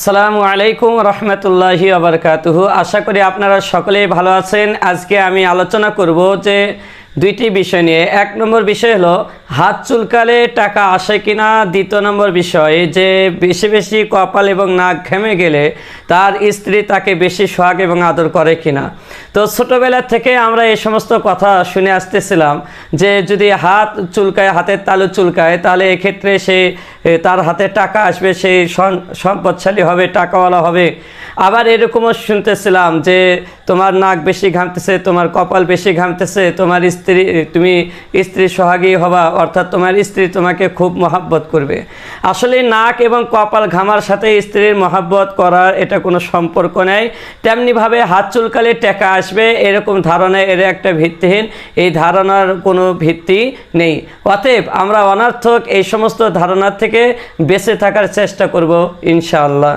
আসসালামু আলাইকুম রহমতুল্লাহি আবরকাতুহু আশা করি আপনারা সকলেই ভালো আছেন। আজকে আমি আলোচনা করব যে দুইটি বিষয় নিয়ে। এক নম্বর বিষয় হলো, হাত চুলকালে টাকা আসে কিনা? দ্বিতীয় নম্বর বিষয়, যে বেশি বেশি কপাল এবং নাক ঘেমে গেলে তার স্ত্রী তাকে বেশি সোহাগ এবং আদর করে কিনা? তো ছোটোবেলা থেকে আমরা এই সমস্ত কথা শুনে আসতেছিলাম যে যদি হাত চুলকায়, হাতের তালু চুলকায়, তাহলে এক্ষেত্রে সে তার হাতে টাকা আসবে সেই সম্পদশালী হবে টাকাওয়ালা হবে। আবার এরকমও শুনতেছিলাম যে তোমার নাক বেশি ঘামতেছে, তোমার কপাল বেশি ঘামতেছে, তোমার স্ত্রী, তুমি স্ত্রী সোহাগী হবা, অর্থাৎ তোমার স্ত্রী তোমাকে খুব মহাব্বত করবে। আসলে নাক এবং কপাল ঘামার সাথে স্ত্রীর মহাব্বত করার এটা কোনো সম্পর্ক নেই। তেমনিভাবে হাত চুলকালে টাকা আসবে, এরকম ধারণা এর একটা ভিত্তিহীন, এই ধারণার কোনো ভিত্তি নেই। অতএব আমরা অনার্থক এই সমস্ত ধারণার থেকে বেঁচে থাকার চেষ্টা করব, ইনশাআল্লাহ।